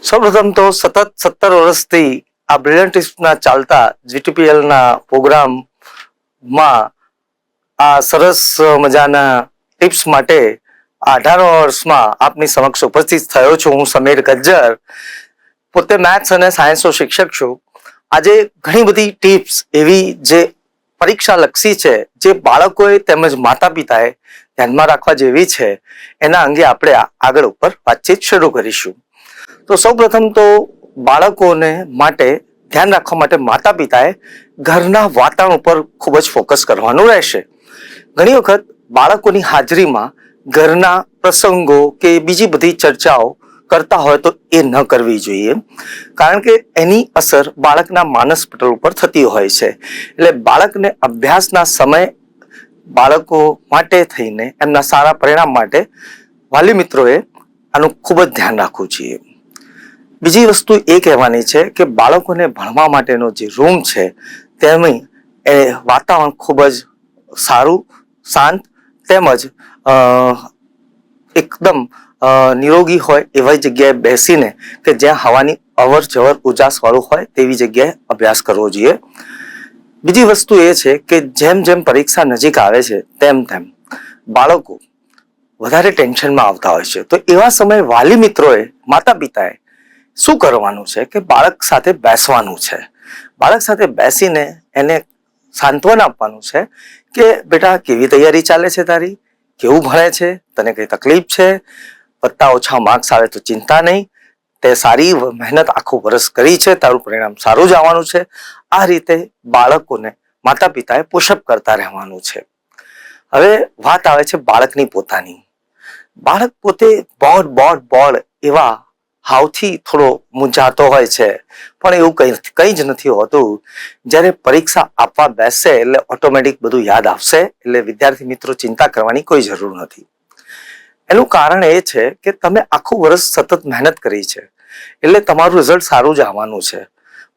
સૌપ્રથમ તો સતત સત્તર વર્ષથી આ બ્રિલિયન્ટ ના ચાલતા જીટીપીએલના પ્રોગ્રામમાં આ સરસ મજાના ટિપ્સ માટે આ અઢારમા વર્ષમાં આપની સમક્ષ ઉપસ્થિત થયો છું હું સમીર ગજ્જર. પોતે મેથ્સ અને સાયન્સનો શિક્ષક છું. આજે ઘણી બધી ટિપ્સ એવી જે પરીક્ષા લક્ષી છે, જે બાળકોએ તેમજ માતા પિતાએ ધ્યાનમાં રાખવા જેવી છે. એના અંગે આપણે આગળ ઉપર વાતચીત શરૂ કરીશું. તો સૌપ્રથમ તો બાળકોને માટે, ધ્યાન રાખવા માટે માતા પિતાએ ઘરના વાતાવરણ ઉપર ખૂબ જ ફોકસ કરવાનું રહેશે. ઘણી વખત બાળકોની હાજરીમાં ઘરના પ્રસંગો કે બીજી બધી ચર્ચાઓ કરતા હોય તો એ ન કરવી જોઈએ. કારણ કે એની અસર બાળકના માનસ પટલ ઉપર થતી હોય છે. એટલે બાળકને અભ્યાસના સમય બાળકો માટે થઈને એમના સારા પરિણામ માટે વાલી મિત્રોએ આનું ખૂબ જ ધ્યાન રાખવું જોઈએ. બીજી વસ્તુ એ કહેવાની છે કે બાળકોને ભણવા માટેનો જે રૂમ છે તેની એ વાતાવરણ ખૂબ જ સારું, શાંત તેમજ એકદમ નિરોગી હોય એવી જગ્યાએ બેસીને કે જ્યાં હવાની અવર જવર ઉજાસવાળું હોય તેવી જગ્યાએ અભ્યાસ કરવો જોઈએ. બીજી વસ્તુ એ છે કે જેમ જેમ પરીક્ષા નજીક આવે છે, તેમ તેમ બાળકો વધારે ટેન્શનમાં આવતા હોય છે. તો એવા સમયે વાલી મિત્રોએ માતા પિતાએ શું કરવાનું છે કે બાળક સાથે બેસવાનું છે? બાળક સાથે બેસીને એને સાંત્વન આપવાનું છે કે, બેટા, કેવી તૈયારી ચાલે છે તારી? કેવું ભણે છે? તને કઈ તકલીફ છે? પત્તા ઓછા માર્ક્સ આવે તો ચિંતા નહીં. તે સારી મહેનત આખું વર્ષ કરી છે. તારું પરિણામ સારું જ આવવાનું છે. આ રીતે બાળકોને માતા પિતાએ પુશઅપ કરતા રહેવાનું છે. હવે વાત આવે છે બાળકની પોતાની. બાળક પોતે બોર્ડ બોર્ડ બોર્ડ એવા હાવથી થોડો મૂંઝાતો હોય છે. પણ એવું કઈ કંઈ જ નથી હોતું. જ્યારે પરીક્ષા આપવા બેસશે એટલે ઓટોમેટિક બધું યાદ આવશે, એટલે વિદ્યાર્થી મિત્રો ચિંતા કરવાની કોઈ જરૂર નથી. એનું કારણ એ છે કે તમે આખું વર્ષ સતત મહેનત કરી છે. એટલે તમારું રિઝલ્ટ સારું જ આવવાનું છે.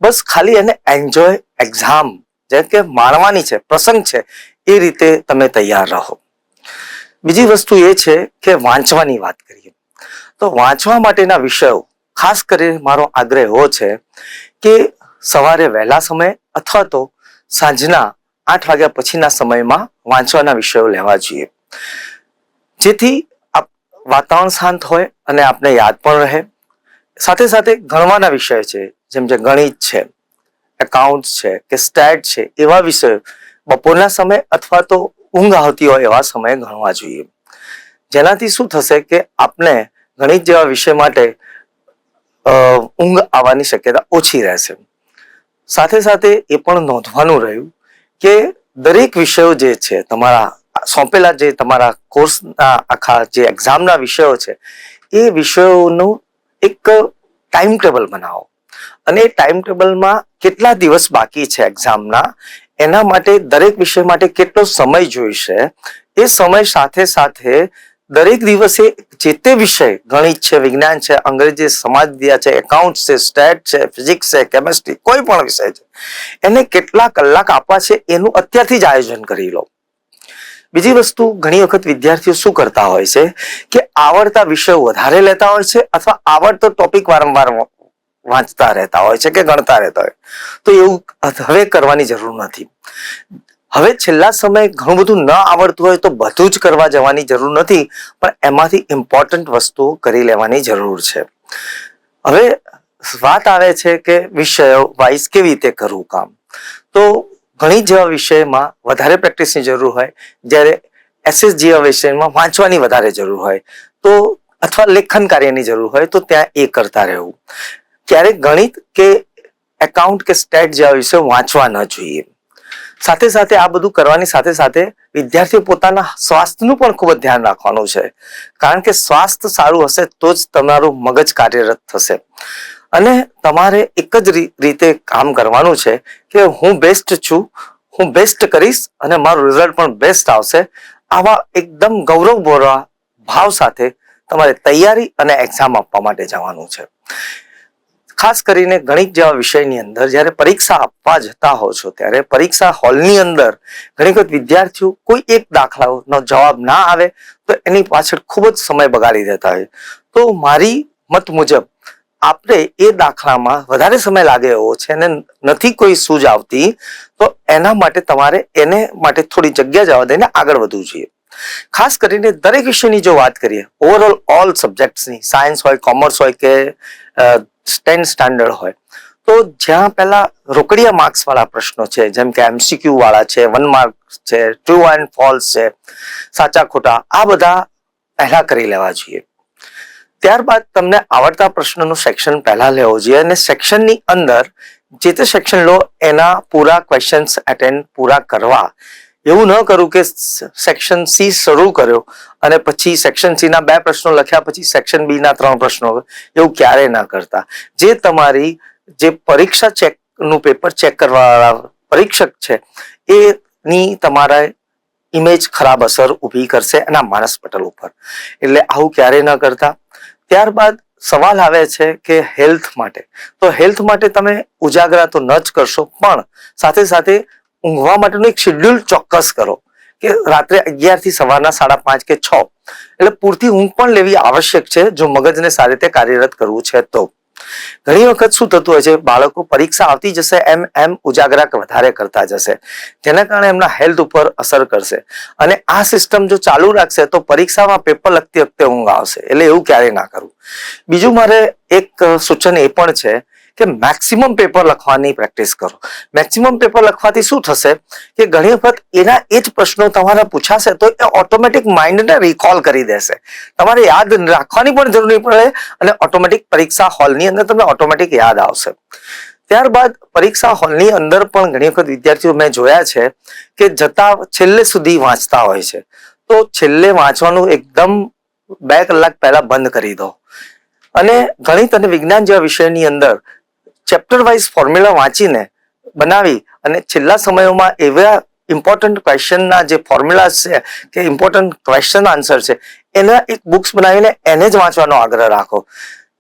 બસ ખાલી એને એન્જોય એક્ઝામ જેમ કે માણવાની છે, પ્રસંગ છે, એ રીતે તમે તૈયાર રહો. બીજી વસ્તુ એ છે કે વાંચવાની વાત કરીએ. તો વાંચવા માટેના વિષયો, ખાસ કરીને મારો આગ્રહ એવો છે કે સવારે વહેલા સમયે અથવા તો સાંજના આઠ વાગ્યા પછીના સમયમાં વાંચવાના વિષયો લેવા જોઈએ. જેથી આપ, વાતાવરણ શાંત હોય અને આપને યાદ પણ રહે. સાથે સાથે ગણવાના વિષય છે, જેમ કે ગણિત છે એકાઉન્ટ છે, કે સ્ટેટ છે, એવા વિષયો બપોરના સમય અથવા તો ઊંઘ આવતી હોય એવા સમયે ગણવા જોઈએ. જેનાથી શું થશે કે આપને ગણિત જેવા વિષય માટે ઊંઘ આવવાની શક્યતા ઓછી રહેશે. સાથે સાથે એ પણ નોંધવાનું રહ્યું કે દરેક વિષયો જે છે, તમારા સોંપેલા જે તમારા કોર્સના આખા જે એક્ઝામના વિષયો છે, એ વિષયોનું એક ટાઈમ ટેબલ બનાવો. અને એ ટાઈમ ટેબલમાં કેટલા દિવસ બાકી છે એક્ઝામના, એના માટે દરેક વિષય માટે કેટલો સમય જોઈશે, એ સમય સાથે સાથે દરેક દિવસે જે તે વિષય ગણિત છે, વિજ્ઞાન છે, અંગ્રેજી સમાજ વિદ્યા છે એકાઉન્ટ છે સ્ટેટ છે ફિઝિક્સ છે કેમેસ્ટ્રી કોઈ પણ વિષય છે, એને કેટલા કલાક આપવા છે એનું અત્યારથી જ આયોજન કરી લો. બીજી વસ્તુ, ઘણી વખત વિદ્યાર્થીઓ શું કરતા હોય છે કે આવડતા વિષયો વધારે લેતા હોય છે અથવા આવડતો ટોપિક વારંવાર વાંચતા રહેતા હોય છે કે ગણતા રહેતા હોય. તો એવું હવે કરવાની જરૂર નથી. હવે છેલ્લા સમયે ઘણું બધું ન આવડતું હોય તો બધું જ કરવા જવાની જરૂર નથી, પણ એમાંથી ઇમ્પોર્ટન્ટ વસ્તુઓ કરી લેવાની જરૂર છે. હવે વાત આવે છે કે વિષયો વાઇઝ કેવી રીતે કરવું કામ? તો ઘણી જેવા વિષયમાં વધારે પ્રેક્ટિસની જરૂર હોય, જ્યારે એસએસ જેવા વિષયમાં વાંચવાની વધારે જરૂર હોય, તો અથવા લેખન કાર્યની જરૂર હોય, તો ત્યાં એ કરતા રહેવું. ક્યારેક ગણિત કે એકાઉન્ટ કે સ્ટેટ જેવા વિષયો વાંચવા ન જોઈએ. સાથે સાથે આ બધું કરવાની સાથે સાથે વિદ્યાર્થીઓ પોતાના સ્વાસ્થ્યનું પણ ખૂબ જ ધ્યાન રાખવાનું છે. કારણ કે સ્વાસ્થ્ય સારું હશે તો જ તમારું મગજ કાર્યરત થશે. અને તમારે એક જ રીતે કામ કરવાનું છે કે હું બેસ્ટ છું, હું બેસ્ટ કરીશ અને મારું રિઝલ્ટ પણ બેસ્ટ આવશે. આવા એકદમ ગૌરવ ભાવ સાથે તમારે તૈયારી અને એક્ઝામ આપવા માટે જવાનું છે. ખાસ કરીને ગણિત જેવા વિષયની અંદર જ્યારે પરીક્ષા આપવા જતા હો છો, ત્યારે પરીક્ષા હોલની અંદર ઘણી વખત વિદ્યાર્થીઓ કોઈ એક દાખલાનો જવાબ ના આવે તો એની પાછળ ખૂબ જ સમય બગાડી દેતા હોય. તો મારી મત મુજબ આપણે એ દાખલામાં વધારે સમય લાગે એવો છે અને નથી કોઈ સૂઝ આવતી, તો એના માટે તમારે એને માટે થોડી જગ્યા જવા દઈને આગળ વધવું જોઈએ. ખાસ કરીને દરેક વિષયની જો વાત કરીએ ઓવરઓલ ઓલ સબ્જેક્ટ્સની સાયન્સ હોય કોમર્સ હોય કે ટેન સ્ટાન્ડર્ડ હોય. તો જ્યાં પહેલા રોકડિયા માર્ક્સ વાળા પ્રશ્નો છે, જેમ કે એમસીક્યુ વાળા છે વન માર્ક છે ટ્રુ એન્ડ ફોલ્સ છે, સાચા ખોટા, આ બધા પહેલા કરી લેવા જોઈએ. ત્યારબાદ તમને આવડતા પ્રશ્નનું સેક્શન પહેલા લેવો જોઈએ અને સેક્શનની અંદર જે તે સેક્શન લો, એના પૂરા ક્વેશ્ચન્સ એટેન્ડ પૂરા કરવા. એવું ન કરું કે સેક્શન સી શરૂ કર્યો અને પછી સેક્શન સી ના બે પ્રશ્નો લખ્યા, પછી સેક્શન બી ના ત્રણ પ્રશ્નો એવું ક્યારેય ના કરતા. જે તમારી જે પરીક્ષા ચેકનું પેપર ચેક કરવાવાળા પરીક્ષક છે, એની તમારા ઇમેજ ખરાબ અસર ઊભી કરશે એના માનસ પટલ ઉપર. એટલે આવું ક્યારેય ન કરતા. ત્યારબાદ સવાલ આવે છે કે હેલ્થ માટે. તો હેલ્થ માટે તમે ઉજાગરા તો ન જ કરશો, પણ સાથે સાથે ઊંઘવા માટેનું એક શેડ્યુલ ચોક્કસ કરો કે રાત્રે અગિયારથી સવારના સાડા પાંચ કે છ. એટલે પૂરતી ઊંઘ પણ લેવી આવશ્યક છે, જો મગજને સારી રીતે કાર્યરત કરવું છે તો. ઘણી વખત શું થતું હોય છે, બાળકો પરીક્ષા આવતી જશે, એમ એમ ઉજાગરા વધારે કરતા જશે. જેના કારણે એમના હેલ્થ ઉપર અસર કરશે. અને આ સિસ્ટમ જો ચાલુ રાખશે, તો પરીક્ષામાં પેપર લખતી વખતે ઊંઘ આવશે. એટલે એવું ક્યારેય ના કરવું બીજું મારે એક સૂચન એ પણ છે કે મેક્સિમમ પેપર લખવાની પ્રેક્ટિસ કરો. મેક્સિમમ પેપર લખવાથી શું થશે? કે ઘણી વખત એના એ જ પ્રશ્નો તમારા પૂછાશે તો એ ઓટોમેટિક માઇન્ડને રિકોલ કરી દેશે. તમારે યાદ રાખવાની પણ જરૂર નહીં પડે અને ઓટોમેટિક પરીક્ષા હોલની અંદર તમને ઓટોમેટિક યાદ આવશે. ત્યારબાદ પરીક્ષા હોલની અંદર પણ ઘણી વખત વિદ્યાર્થીઓ મેં જોયા છે કે જતા છેલ્લે સુધી વાંચતા હોય છે. તો છેલ્લે વાંચવાનું એકદમ બે કલાક પહેલા બંધ કરી દો. અને ગણિત અને વિજ્ઞાન જેવા વિષયની અંદર ચેપ્ટર વાઇઝ ફોર્મ્યુલા વાંચીને બનાવી અને છેલ્લા સમયોમાં એવા ઇમ્પોર્ટન્ટ ક્વેશ્ચનના જે ફોર્મ્યુલા છે, કે ઇમ્પોર્ટન્ટ ક્વેશ્ચન આન્સર છે, એના એક બુક્સ બનાવીને એને જ વાંચવાનો આગ્રહ રાખો.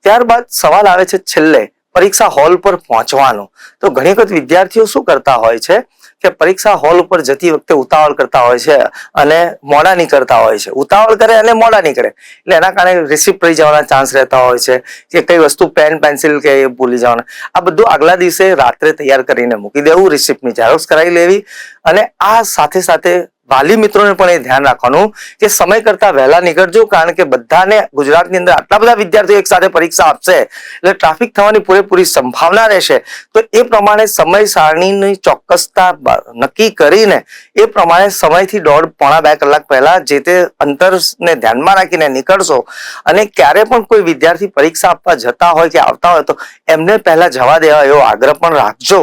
ત્યારબાદ સવાલ આવે છે છેલ્લે, પરીક્ષા હોલ પર પહોંચવાનો. તો ઘણી વખત વિદ્યાર્થીઓ શું કરતા હોય છે? કે પરીક્ષા હોલ ઉપર જતી વખતે ઉતાવળ કરતા હોય છે અને મોડા નીકળતા હોય છે. ઉતાવળ કરે અને મોડા નીકળે એટલે એના કારણે રિસિપ્ટ રહી જવાના ચાન્સ રહેતા હોય છે કે કઈ વસ્તુ પેન પેન્સિલ કે એ ભૂલી જવાના. આ બધું આગલા દિવસે રાત્રે તૈયાર કરીને મૂકી દેવું રિસિપ્ટની ઝેરોક્સ કરાવી લેવી અને આ સાથે સાથે વાલી મિત્રોને પણ એ ધ્યાન રાખવાનું કે સમય કરતા વહેલા નીકળજો, કારણ કે બધાને ગુજરાતની અંદર આટલા બધા વિદ્યાર્થીઓ એક સાથે પરીક્ષા આપશે, એટલે ટ્રાફિક થવાની પૂરેપૂરી સંભાવના રહેશે. તો એ પ્રમાણે સમય સારણીની ચોક્કસતા નક્કી કરીને એ પ્રમાણે સમયથી દોઢ પોણા બે કલાક પહેલા જે તે અંતરને ધ્યાનમાં રાખીને નીકળશો અને ક્યારે પણ કોઈ વિદ્યાર્થી પરીક્ષા આપવા જતા હોય કે આવતા હોય તો એમને પહેલા જવા દેવા એવો આગ્રહ પણ રાખજો.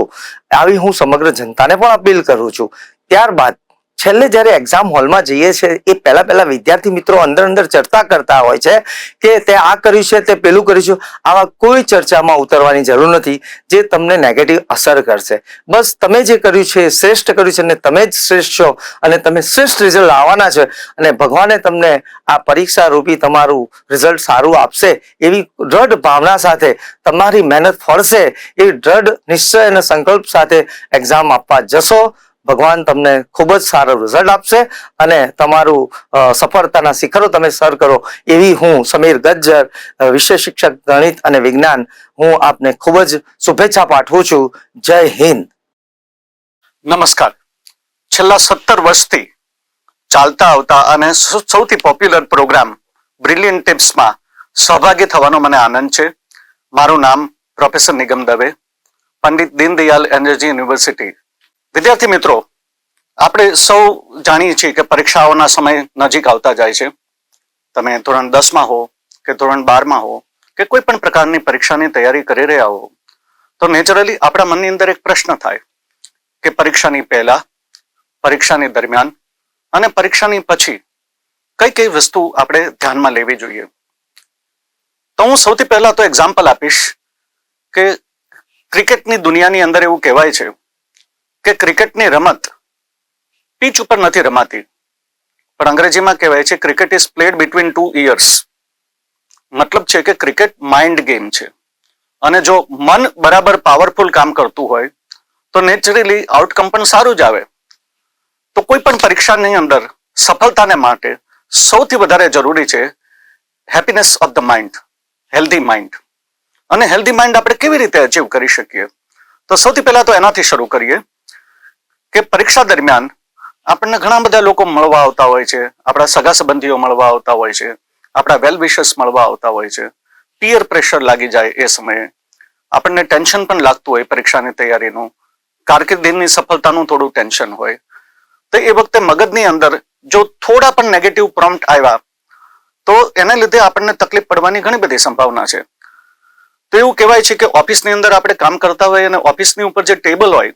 આવી હું સમગ્ર જનતાને પણ અપીલ કરું છું. ત્યારબાદ છેલ્લે જ્યારે એક્ઝામ હોલમાં જઈએ છીએ, એ પહેલા પહેલા વિદ્યાર્થી મિત્રો અંદર અંદર ચર્ચા કરતા હોય છે કે તે આ કર્યું છે, તે પેલું કર્યું છે, આવા કોઈ ચર્ચામાં ઉતરવાની જરૂર નથી જે તમને નેગેટિવ અસર કરશે. બસ તમે જે કર્યું છે એ શ્રેષ્ઠ કર્યું છે અને તમે જ શ્રેષ્ઠ છો અને તમે શ્રેષ્ઠ રિઝલ્ટ લાવવાના છે અને ભગવાને તમને આ પરીક્ષા રૂપી તમારું રિઝલ્ટ સારું આપશે એવી દ્રઢ ભાવના સાથે તમારી મહેનત ફળશે એવી દ્રઢ નિશ્ચય અને સંકલ્પ સાથે એક્ઝામ આપવા જશો. ભગવાન તમને ખૂબ જ સારું રિઝલ્ટ આપશે અને તમારું સફળતાના શિખરો તમે સર કરો. એવી હું સમીર ગજ્જર વિષય શિક્ષક, ગણિત અને વિજ્ઞાન, હું આપને ખૂબ જ શુભેચ્છા પાઠવું છું. જય હિન્દ. નમસ્કાર. છેલ્લા સત્તર વર્ષથી ચાલતા આવતા અને સૌથી પોપ્યુલર પ્રોગ્રામ બ્રિલિયન્ટ ટિપ્સમાં સહભાગી થવાનો મને આનંદ છે. મારું નામ professor Nigam Dave, Pandit Deendayal energy university વિદ્યાર્થી મિત્રો, આપણે સૌ જાણીએ છીએ કે પરીક્ષાઓના સમય નજીક આવતા જાય છે. તમે ધોરણ દસમાં હો કે ધોરણ બારમાં હો કે કોઈ પણ પ્રકારની પરીક્ષાની તૈયારી કરી રહ્યા હો, તો નેચરલી આપણા મનની અંદર એક પ્રશ્ન થાય કે પરીક્ષાની પહેલા, પરીક્ષાની દરમિયાન અને પરીક્ષાની પછી કઈ કઈ વસ્તુ આપણે ધ્યાનમાં લેવી જોઈએ. તો હું સૌથી પહેલા તો એક્ઝામ્પલ આપીશ કે ક્રિકેટની દુનિયાની અંદર એવું કહેવાય છે કે ક્રિકેટની રમત પીચ ઉપર નથી રમાતી. પણ અંગ્રેજીમાં કહેવાય છે cricket is played between two ears મતલબ છે કે ક્રિકેટ માઇન્ડ ગેમ છે. અને જો મન બરાબર પાવરફુલ કામ કરતું હોય, તો નેચરલી આઉટકમ પણ સારું જ આવે. તો કોઈ પણ પરીક્ષાની અંદર સફળતાને માટે સૌથી વધારે જરૂરી છે happiness of the mind healthy mind અને હેલ્ધી માઇન્ડ આપણે કેવી રીતે અચીવ કરી શકીએ? તો સૌથી પહેલા તો એનાથી શરૂ કરીએ. કે પરીક્ષા દરમિયાન આપણને ઘણા બધા લોકો મળવા આવતા હોય છે, આપણા સગા સંબંધીઓ મળવા આવતા હોય છે, આપણા વેલ વિશર્સ મળવા આવતા હોય છે. પિયર પ્રેશર લાગી જાય એ સમયે. આપણને ટેન્શન પણ લાગતું હોય પરીક્ષાની તૈયારીનું. કારકિર્દીની સફળતાનું થોડું ટેન્શન હોય. તો એ વખતે મગજની અંદર જો થોડા પણ નેગેટિવ પ્રોમ્પ્ટ આવ્યા, તો એને લીધે આપણને તકલીફ પડવાની ઘણી બધી સંભાવના છે. તો એવું કહેવાય છે કે ઓફિસની અંદર આપણે કામ કરતા હોય અને ઓફિસની ઉપર જે ટેબલ હોય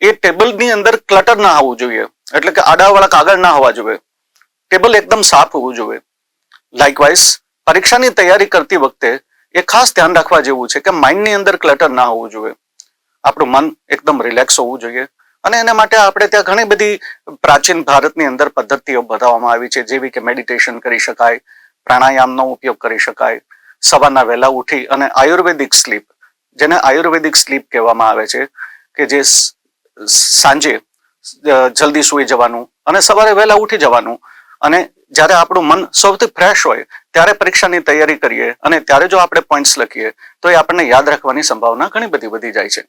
એ ટેબલની અંદર ક્લટર ના હોવું જોઈએ. એટલે કે આડાવાળા કાગળ ના હોવા જોઈએ. ટેબલ એકદમ સાફ હોવું જોઈએ. લાઇકવાઇઝ પરીક્ષાની તૈયારી કરતી વખતે એ ખાસ ધ્યાન રાખવા જેવું છે કે માઇન્ડની અંદર ક્લટર ના હોવું જોઈએ. આપણું મન એકદમ રિલેક્સ હોવું જોઈએ. અને એના માટે આપણે ત્યાં ઘણી બધી પ્રાચીન ભારતની અંદર પદ્ધતિઓ બતાવવામાં આવી છે, જેવી કે મેડિટેશન કરી શકાય, પ્રાણાયામનો ઉપયોગ કરી શકાય, સવારના વહેલા ઉઠી અને આયુર્વેદિક સ્લીપ જેને આયુર્વેદિક સ્લીપ કહેવામાં આવે છે, કે જે સાંજે જલ્દી સૂઈ જવાનું અને સવારે વહેલા ઉઠી જવાનું. અને જ્યારે આપણું મન સૌથી ફ્રેશ હોય, ત્યારે પરીક્ષાની તૈયારી કરીએ અને ત્યારે જો આપણે પોઈન્ટ્સ લખીએ, તો એ આપણને યાદ રાખવાની સંભાવના ઘણી બધી વધી જાય છે.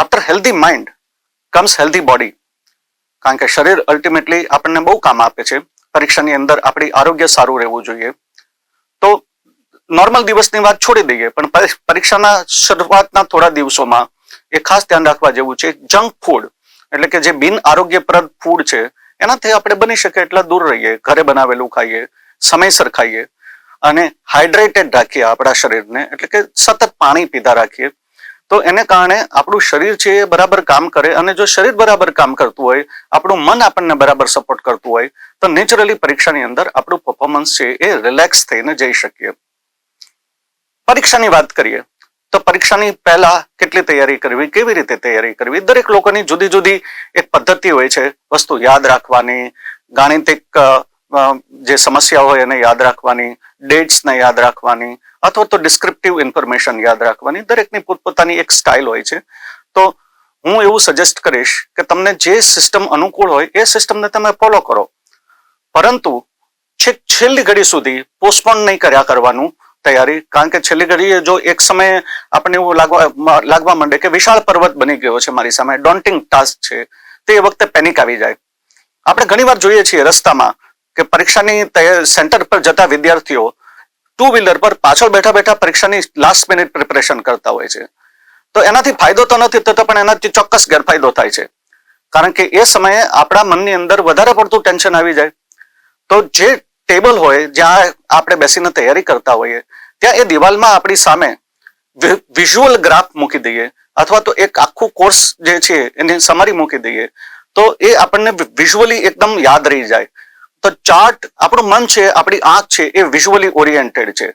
After healthy mind comes healthy body કારણ કે શરીર અલ્ટિમેટલી આપણને બહુ કામ આપે છે. પરીક્ષાની અંદર આપણી આરોગ્ય સારું રહેવું જોઈએ. તો નોર્મલ દિવસની વાત છોડી દઈએ, પણ પરીક્ષાના શરૂઆતના થોડા દિવસોમાં એ ખાસ ધ્યાન રાખવા જેવું છે જંક ફૂડ એટલે કે જે બિન આરોગ્યપ્રદ ફૂડ છે, એનાથી આપણે બની શકે એટલા દૂર રહીએ, ઘરે બનાવેલું ખાઈએ, સમયસર ખાઈએ, અને હાઇડ્રેટેડ રાખીએ આપણા શરીરને, એટલે કે સતત પાણી પીધા રાખીએ. તો એને કારણે આપણું શરીર છે એ બરાબર કામ કરે, અને જો શરીર બરાબર કામ કરતું હોય, આપણું મન આપણને બરાબર સપોર્ટ કરતું હોય, તો નેચરલી પરીક્ષાની અંદર આપણું પરફોર્મન્સ છે એ રિલેક્સ થઈને જઈ શકીએ. પરીક્ષાની વાત કરીએ. તો પરીક્ષાની પહેલા કેટલી તૈયારી કરવી, કેવી રીતે તૈયારી કરવી? દરેક લોકોની જુદી જુદી એક પદ્ધતિ હોય છે, વસ્તુ યાદ રાખવાની, ગાણિતિક જે સમસ્યા હોય એને યાદ રાખવાની, ડેટ્સને યાદ રાખવાની, અથવા તો ડિસ્ક્રિપ્ટિવ ઇન્ફોર્મેશન યાદ રાખવાની, દરેકની પોતપોતાની એક સ્ટાઇલ હોય છે. તો હું એવું સજેસ્ટ કરીશ કે તમને જે સિસ્ટમ અનુકૂળ હોય, એ સિસ્ટમને તમે ફોલો કરો. પરંતુ છેક છેલ્લી ઘડી સુધી પોસ્ટપોન નહીં કર્યા કરવાનું તૈયારી. કારણ કે છેલ્લી ઘડીએ જો એક સમયે આપણને એવું લાગવા લાગવા માંડે કે વિશાળ પર્વત બની ગયો છે મારી સામે. ડોન્ટિંગ ટાસ્ક છે. તે વખતે પેનિક આવી જાય. આપણે ઘણીવાર જોઈએ છીએ રસ્તામાં કે પરીક્ષાની સેન્ટર પર જતા વિદ્યાર્થીઓ ટુ વ્હીલર પર પાછળ બેઠા બેઠા પરીક્ષાની લાસ્ટ મિનિટ પ્રિપરેશન કરતા હોય છે. તો એનાથી ફાયદો તો નથી થતો, પણ એનાથી ચોક્કસ ગેરફાયદો થાય છે. કારણ કે એ સમયે આપણા મનની અંદર વધારે પડતું ટેન્શન આવી જાય. તો જે ટેબલ હોય, જ્યાં આપણે બેસીને તૈયારી કરતા હોઈએ ત્યાં એ દિવાલમાં આપણી સામે વિઝ્યુઅલ ગ્રાફ મૂકી દઈએ, અથવા તો એક આખું કોર્સ જે છે એની સમરી મૂકી દઈએ, તો એ આપણને વિઝ્યુઅલી એકદમ યાદ રહી જાય. તો ચાર્ટ આપણું મન છે, આપણી આંખ છે, એ વિઝ્યુઅલી ઓરિએન્ટેડ છે.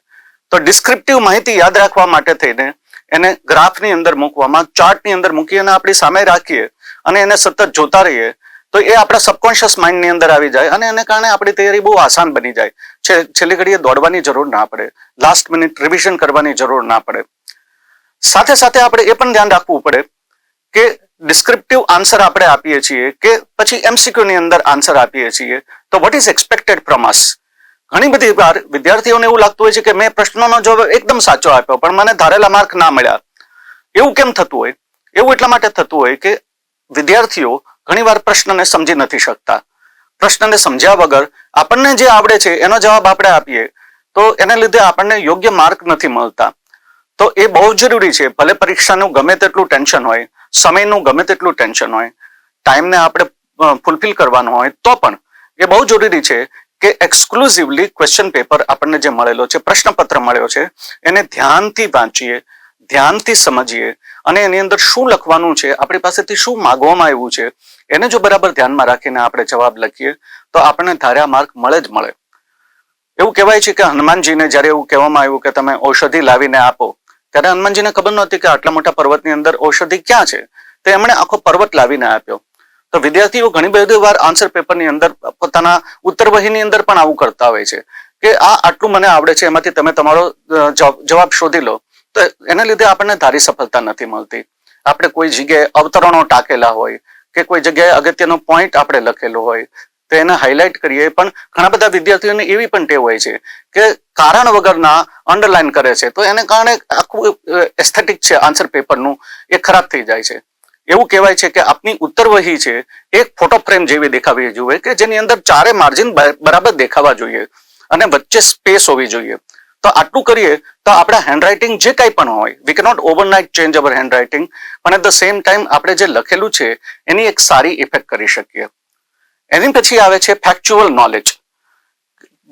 તો ડિસ્ક્રિપ્ટિવ માહિતી યાદ રાખવા માટે થઈને એને ગ્રાફની અંદર મૂકવામાં ચાર્ટની અંદર મૂકી અને આપણી સામે રાખીએ અને એને સતત જોતા રહીએ તો એ આપણા સબકોન્શિયસ માઇન્ડની અંદર આવી જાય અને એને કારણે આપણી તૈયારી બહુ આસાન બની જાય. છેલ્લી ઘડીએ દોડવાની જરૂર ના પડે. લાસ્ટ મિનિટ રિવિઝન કરવાની જરૂર ના પડે. સાથે સાથે આપણે એ પણ ધ્યાન રાખવું પડે કે ડિસ્ક્રિપ્ટિવ આન્સર આપણે આપીએ છીએ કે પછી એમસીક્યુ ની અંદર આન્સર આપીએ છીએ. તો વોટ ઇઝ એક્સપેક્ટેડ પ્રમાસ ઘણી બધી વાર વિદ્યાર્થીઓને એવું લાગતું હોય છે કે મેં પ્રશ્નનો જવાબ એકદમ સાચો આપ્યો, પણ મને ધારેલા માર્ક ના મળ્યા. એવું કેમ થતું હોય? એવું એટલા માટે થતું હોય કે વિદ્યાર્થીઓ ઘણીવાર પ્રશ્નને સમજી નથી શકતા. પ્રશ્નને સમજ્યા વગર આપણને જે આવડે છે, એનો જવાબ આપણે આપીએ, તો એને લીધે આપણને યોગ્ય માર્ક નથી મળતા. તો એ બહુ જરૂરી છે, ભલે પરીક્ષાનું ગમે તેટલું ટેન્શન હોય, સમયનું ગમે તેટલું ટેન્શન હોય, ટાઈમને આપણે ફૂલફિલ કરવાનો હોય, તો પણ એ બહુ જરૂરી છે કે એક્સક્લુઝિવલી ક્વેશ્ચન પેપર આપણને જે મળેલો છે, પ્રશ્નપત્ર મળ્યો છે, એને ધ્યાનથી વાંચીએ, ધ્યાનથી સમજીએ અને એની અંદર શું લખવાનું છે, આપણી પાસેથી શું માગવામાં આવ્યું છે એને જો બરાબર ધ્યાનમાં રાખીને આપણે જવાબ લખીએ, તો આપણને ધાર્યા માર્ક મળે જ મળે. એવું કહેવાય છે કે હનુમાનજીને જ્યારે એવું કહેવામાં આવ્યું કે તમે ઔષધિ લાવીને આપો, ત્યારે હનુમાનજીને ખબર નહોતી કે આટલા મોટા પર્વતની અંદર ઔષધિ ક્યાં છે. તો એમણે આખો પર્વત લાવીને આપ્યો. તો વિદ્યાર્થીઓ ઘણી બધી વાર આન્સર પેપરની અંદર, પોતાના ઉત્તરવહીની અંદર પણ આવું કરતા હોય છે કે આ આટલું મને આવડે છે, એમાંથી તમે તમારો જવાબ શોધી લો. તો એના લીધે આપણને ધારી સફળતા નથી મળતી. આપણે કોઈ જગ્યાએ અવતરણો ટાંકેલા હોય કે કોઈ જગ્યાએ અગત્યનો પોઈન્ટ આપણે લખેલો હોય, તો એને હાઇલાઇટ કરીએ. પણ ઘણા બધા વિદ્યાર્થીઓને એવી પણ ટેવ હોય છે કે કારણ વગરના અંડરલાઈન કરે છે. તો એને કારણે આખું એસ્થેટિક છે આન્સર પેપરનું એ ખરાબ થઈ જાય છે. એવું કહેવાય છે કે આપની ઉત્તરવહી છે, એક ફોટો ફ્રેમ જેવી દેખાવી જોઈએ કે જેની અંદર ચારે માર્જિન બરાબર દેખાવા જોઈએ અને વચ્ચે સ્પેસ હોવી જોઈએ. તો આટલું કરીએ તો આપણા હેન્ડરાઇટિંગ જે કંઈ પણ હોય we cannot overnight change our handwriting પણ એટ ધ સેમ ટાઈમ આપણે જે લખેલું છે, એની એક સારી ઇફેક્ટ કરી શકીએ. એની પછી આવે છે ફેક્ચ્યુઅલ નોલેજ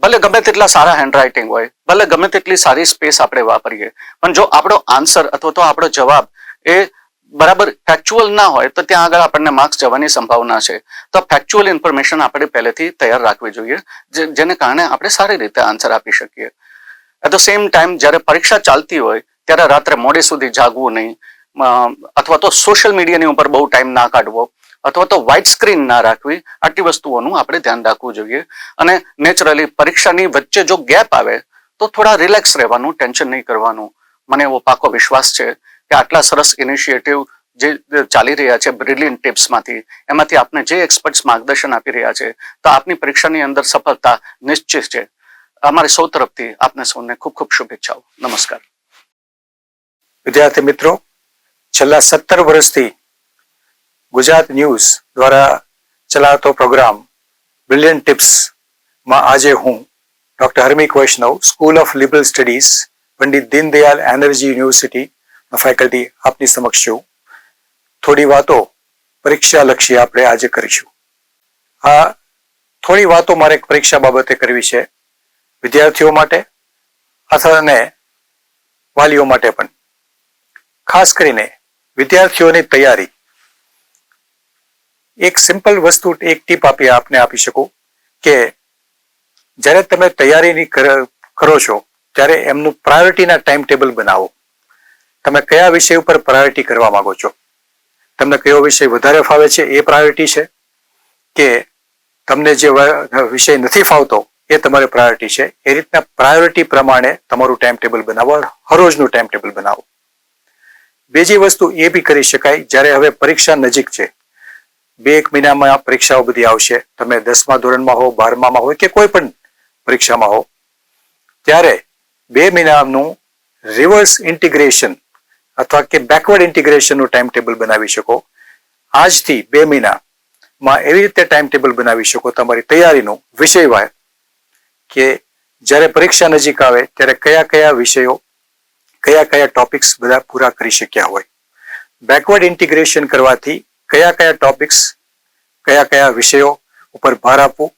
ભલે ગમે તેટલા સારા હેન્ડરાઇટિંગ હોય, ભલે ગમે તેટલી સારી સ્પેસ આપણે વાપરીએ, પણ જો આપણો આન્સર અથવા તો આપણો જવાબ એ બરાબર ફેક્ચ્યુઅલ ના હોય, તો ત્યાં આગળ આપણને માર્ક્સ જવાની સંભાવના છે. તો ફેક્ચ્યુઅલ ઇન્ફોર્મેશન આપણે પહેલેથી તૈયાર રાખવી જોઈએ જેને કારણે આપણે સારી રીતે આન્સર આપી શકીએ. એટ ધ સેમ ટાઈમ જ્યારે પરીક્ષા ચાલતી હોય, ત્યારે રાત્રે મોડે સુધી જાગવું નહીં. અથવા તો સોશિયલ મીડિયાની ઉપર બહુ ટાઈમ ના કાઢવો, અથવા તો વ્હાઇટ સ્ક્રીન ના રાખવી, આટલી વસ્તુઓનું આપણે ધ્યાન રાખવું જોઈએ. અને નેચરલી પરીક્ષાની વચ્ચે જો ગેપ આવે, તો થોડા રિલેક્સ રહેવાનું ટેન્શન નહીં કરવાનું. મને એવો પાકો વિશ્વાસ છે કે આટલા સરસ ઇનિશિયેટિવ જે ચાલી રહ્યા છે બ્રિલિયન્ટ ટિપ્સમાંથી એમાંથી આપને જે એક્સપર્ટ્સ માર્ગદર્શન આપી રહ્યા છે, તો આપની પરીક્ષાની અંદર સફળતા નિશ્ચિત છે. અમારી સૌ તરફથી આપને સૌને ખૂબ ખૂબ શુભેચ્છાઓ. નમસ્કાર. વિદ્યાર્થી મિત્રો, છેલ્લા સત્તર વર્ષથી ગુજરાત ન્યૂઝ દ્વારા ચલાવતો પ્રોગ્રામ બ્રિલિયન્ટ ટિપ્સમાં આજે હું doctor Harmik Vaishnav school of liberal studies Pandit Deendayal energy university faculty આપની સમક્ષ છું. થોડી વાતો પરીક્ષા લક્ષી આપણે આજે કરીશું. આ થોડી વાતો મારે પરીક્ષા બાબતે કરવી છે. વિદ્યાર્થીઓ માટે અથવા અને વાલીઓ માટે પણ. ખાસ કરીને વિદ્યાર્થીઓની તૈયારી. એક સિમ્પલ વસ્તુ, એક ટીપ આપી, આપને આપી શકું કે જ્યારે તમે તૈયારીની કરો છો, ત્યારે એમનું પ્રાયોરિટીના ટાઈમ ટેબલ બનાવો. તમે કયા વિષય ઉપર પ્રાયોરિટી કરવા માંગો છો? તમને કયો વિષય વધારે ફાવે છે? એ પ્રાયોરિટી છે કે તમને જે વિષય નથી ફાવતો એ તમારી પ્રાયોરિટી છે. એ રીતના પ્રાયોરિટી પ્રમાણે તમારું ટાઈમ ટેબલ બનાવો હરોજનું ટાઈમ ટેબલ બનાવો. બીજી વસ્તુ એ બી કરી શકાય, જ્યારે હવે પરીક્ષા નજીક છે. બે એક મહિનામાં પરીક્ષાઓ બધી આવશે. તમે દસમા ધોરણમાં હો, બારમામાં હોય કે કોઈ પણ પરીક્ષામાં હો. ત્યારે બે મહિનાનું રિવર્સ ઇન્ટિગ્રેશન અથવા કે બેકવર્ડ ઇન્ટિગ્રેશનનું ટાઈમ ટેબલ બનાવી શકો. આજથી બે મહિનામાં એવી રીતે ટાઈમ ટેબલ બનાવી શકો. તમારી તૈયારીનું વિષયવાર કે જ્યારે પરીક્ષા નજીક આવે ત્યારે કયા કયા વિષયો, કયા કયા ટોપિક્સ બધા પૂરા કરી શક્યા હોય. બેકવર્ડ ઇન્ટિગ્રેશન કરવાથી કયા કયા ટોપિક્સ કયા કયા વિષયો ઉપર ભાર આપવું.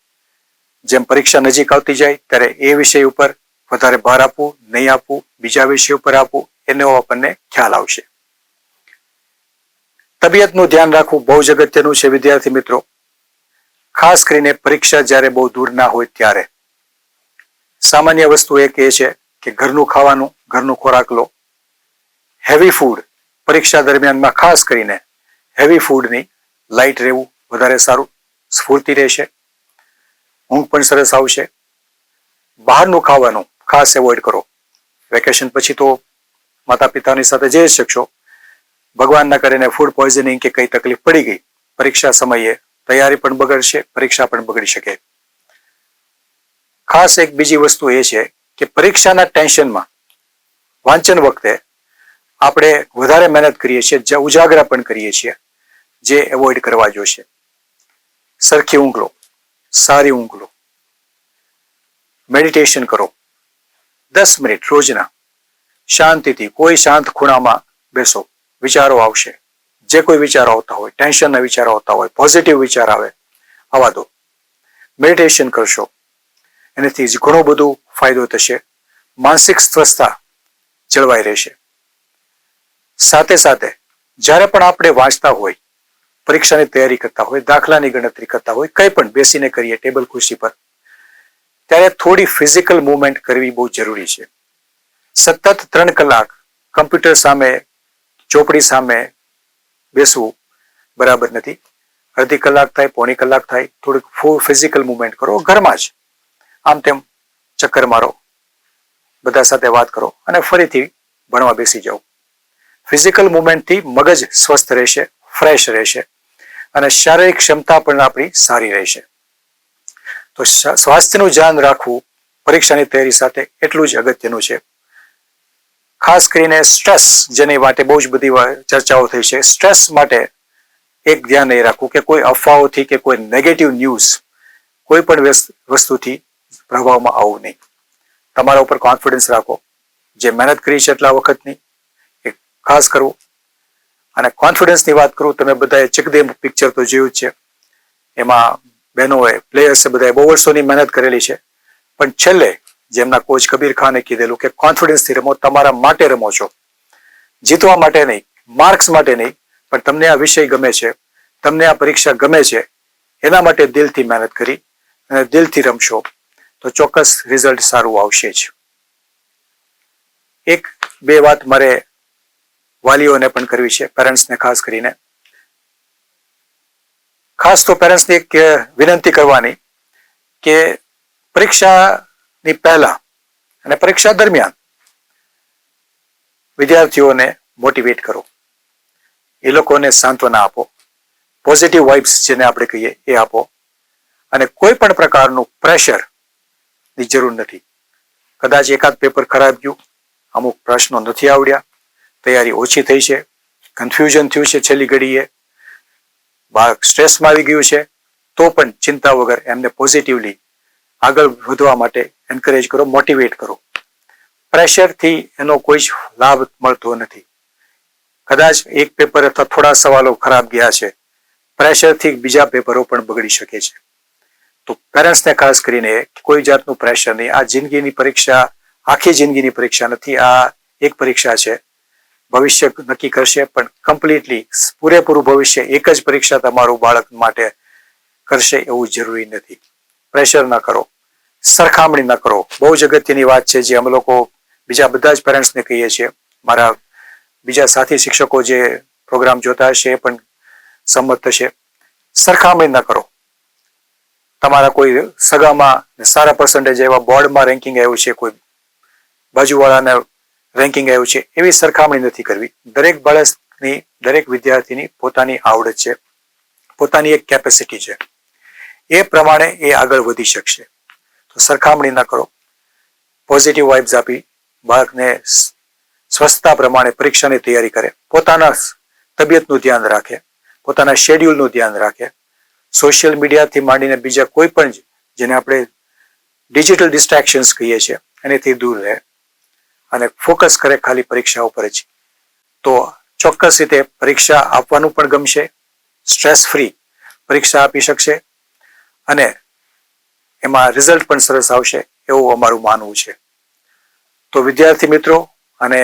જેમ પરીક્ષા નજીક આવતી જાય ત્યારે એ વિષય ઉપર વધારે ભાર આપવું, નહીં આપવું, બીજા વિષય ઉપર આપવું, એનો આપણને ખ્યાલ આવશે. તબિયતનું ધ્યાન રાખવું બહુ જ અગત્યનું છે વિદ્યાર્થી મિત્રો. ખાસ કરીને પરીક્ષા જ્યારે બહુ દૂર ના હોય ત્યારે. સામાન્ય વસ્તુ એક એ છે કે ઘરનું ખાવાનું, ઘરનું ખોરાક લો. હેવી ફૂડ પરીક્ષા દરમિયાનમાં ખાસ કરીને હેવી ફૂડની લાઇટ રહેવું વધારે સારું, સ્ફૂર્તિ રહેશે. ઊંઘ પણ સરસ આવશે. બહારનું ખાવાનું ખાસ એવોઇડ કરો. વેકેશન પછી તો માતા પિતાની સાથે જઈ શકશો. ભગવાન ના કરીને ફૂડ પોઈઝનિંગ કે કઈ તકલીફ પડી ગઈ, પરીક્ષા સમયે તૈયારી પણ બગડશે, પરીક્ષા પણ બગડી શકે. ખાસ એક બીજી વસ્તુ એ છે કે પરીક્ષાના ટેન્શનમાં વાંચન વખતે આપણે વધારે મહેનત કરીએ છીએ ઉજાગરા પણ કરીએ છીએ, જે એવોઇડ કરવા જોઈશે સરખી ઊંઘ લો સારી ઊંઘ લો મેડિટેશન કરો. દસ મિનિટ રોજના શાંતિથી, કોઈ શાંત ખૂણામાં બેસો. વિચારો આવશે. જે કોઈ વિચારો આવતા હોય ટેન્શનના વિચારો આવતા હોય પોઝિટિવ વિચાર આવે, આવા દો. મેડિટેશન કરશો. એનાથી જ ઘણો બધો ફાયદો થશે. માનસિક સ્વસ્થતા જળવાઈ રહેશે. સાથે સાથે જ્યારે પણ આપણે વાંચતા હોય, પરીક્ષાની તૈયારી કરતા હોય, દાખલાની ગણતરી કરતા હોય, કંઈ પણ બેસીને કરીએ, ટેબલ ખુરશી પર, ત્યારે થોડી ફિઝિકલ મુવમેન્ટ કરવી બહુ જરૂરી છે. સતત ત્રણ કલાક કમ્પ્યુટર સામે, ચોપડી સામે બેસવું બરાબર નથી. અડધી કલાક થાય, પોણી કલાક થાય, થોડીક ફિઝિકલ મુવમેન્ટ કરો, ઘરમાં જ. આમ તેમ ચક્કર મારો. બધા સાથે વાત કરો અને ફરીથી ભણવા બેસી જાઓ. ફિઝિકલ મુવમેન્ટથી મગજ સ્વસ્થ રહેશે ફ્રેશ રહેશે અને શારીરિક ક્ષમતા પણ આપણી સારી રહેશે. તો સ્વાસ્થ્યનું ધ્યાન રાખવું પરીક્ષાની તૈયારી સાથે એટલું જ અગત્યનું છે. ખાસ કરીને સ્ટ્રેસ જેની માટે બહુ જ બધી ચર્ચાઓ થઈ છે. સ્ટ્રેસ માટે એક ધ્યાન એ રાખવું કે કોઈ અફવાઓથી કે કોઈ નેગેટિવ ન્યૂઝ કોઈ પણ વસ્તુથી પ્રભાવમાં આવવું નહીં. તમારા ઉપર કોન્ફિડન્સ રાખો. જે મહેનત કરી છે એટલા વખતની, એ ખાસ કરવું. અને કોન્ફિડન્સની વાત કરું, તમે બધાએ ચકદેમ પિક્ચર તો જોયું છે. એમાં બહેનોએ પ્લેયર્સે બધાએ બહુ વર્ષોની મહેનત કરેલી છે. પણ છેલ્લે જેમના કોચ કબીર ખાને કીધેલું કે કોન્ફિડન્સથી રમો, તમારા માટે રમો છો. જીતવા માટે નહીં માર્ક્સ માટે નહીં, પણ તમને આ વિષય ગમે છે, તમને આ પરીક્ષા ગમે છે, એના માટે દિલથી મહેનત કરી અને દિલથી રમશો. તો ચોક્કસ રિઝલ્ટ સારું આવશે જ. એક, બે વાત મારે વાલીઓને પણ કરવી છે પેરેન્ટ્સને ખાસ કરીને. ખાસ તો પેરેન્ટ્સને એક વિનંતી કરવાની કે પરીક્ષાની પહેલા અને પરીક્ષા દરમિયાન વિદ્યાર્થીઓને મોટિવેટ કરો. એ લોકોને સાંત્વના આપો. પોઝિટિવ વાઇબ્સ જેને આપણે કહીએ એ આપો. અને કોઈ પણ પ્રકારનું પ્રેશર ની જરૂર નથી. કદાચ એકાદ પેપર ખરાબ ગયું, અમુક પ્રશ્નો નથી આવડ્યા, તૈયારી ઓછી થઈ છે કન્ફ્યુઝન થયું છે છેલ્લી ઘડીએ, બાળક સ્ટ્રેસમાં આવી ગયું છે, તો પણ ચિંતા વગર એમને પોઝિટિવલી આગળ વધવા માટે એન્કરેજ કરો મોટિવેટ કરો. પ્રેશરથી એનો કોઈ જ લાભ મળતો નથી. કદાચ એક પેપર અથવા થોડા સવાલો ખરાબ ગયા છે પ્રેશરથી બીજા પેપરો પણ બગડી શકે છે. તો પેરેન્ટ્સને ખાસ કરીને કોઈ જાતનું પ્રેશર નહીં. આ જિંદગીની પરીક્ષા, આખી જિંદગીની પરીક્ષા નથી. આ એક પરીક્ષા છે. ભવિષ્ય નક્કી કરશે, પણ કમ્પ્લીટલી પૂરેપૂરું ભવિષ્ય એક જ પરીક્ષા તમારું બાળક માટે કરશે એવું જરૂરી નથી. પ્રેશર ન કરો. સરખામણી ન કરો. બહુ જ અગત્યની વાત છે જે અમે લોકો બીજા બધા જ પેરેન્ટ્સને કહીએ છીએ. મારા બીજા સાથી શિક્ષકો જે પ્રોગ્રામ જોતા હશે પણ સંમત થશે. સરખામણી ન કરો. તમારા કોઈ સગામાં સારા પર્સન્ટેજ એવા બોર્ડમાં રેન્કિંગ આવ્યું છે, કોઈ બાજુવાળાને રેન્કિંગ આવ્યું છે, એવી સરખામણી નથી કરવી. દરેક બાળકની, દરેક વિદ્યાર્થીની પોતાની આવડત છે, પોતાની એક કેપેસિટી છે. એ પ્રમાણે એ આગળ વધી શકશે. તો સરખામણી ન કરો. પોઝિટિવ વાઇબ્સ આપી બાળકને સ્વસ્થતા પ્રમાણે પરીક્ષાની તૈયારી કરે. પોતાના તબિયતનું ધ્યાન રાખે. પોતાના શેડ્યુલનું ધ્યાન રાખે. સોશિયલ મીડિયાથી માંડીને બીજા કોઈ પણ જેને આપણે ડિજિટલ ડિસ્ટ્રેક્શન્સ કહીએ છીએ, એનાથી દૂર રહે. અને ફોકસ કરે ખાલી પરીક્ષા ઉપર જ. તો ચોક્કસ રીતે પરીક્ષા આપવાનું પણ ગમશે, સ્ટ્રેસ ફ્રી પરીક્ષા આપી શકશે, અને એમાં રિઝલ્ટ પણ સરસ આવશે એવું અમારું માનવું છે. તો વિદ્યાર્થી મિત્રો અને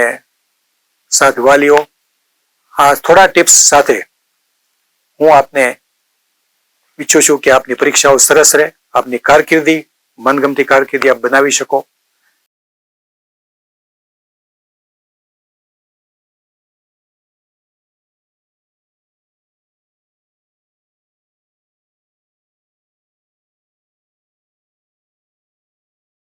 સાથ વાલીઓ, આ થોડા ટિપ્સ સાથે હું આપને ઈચ્છું છું કે આપની પરીક્ષાઓ સરસ રહે આપની કારકિર્દી મનગમતી કારકિર્દી આપ બનાવી શકો.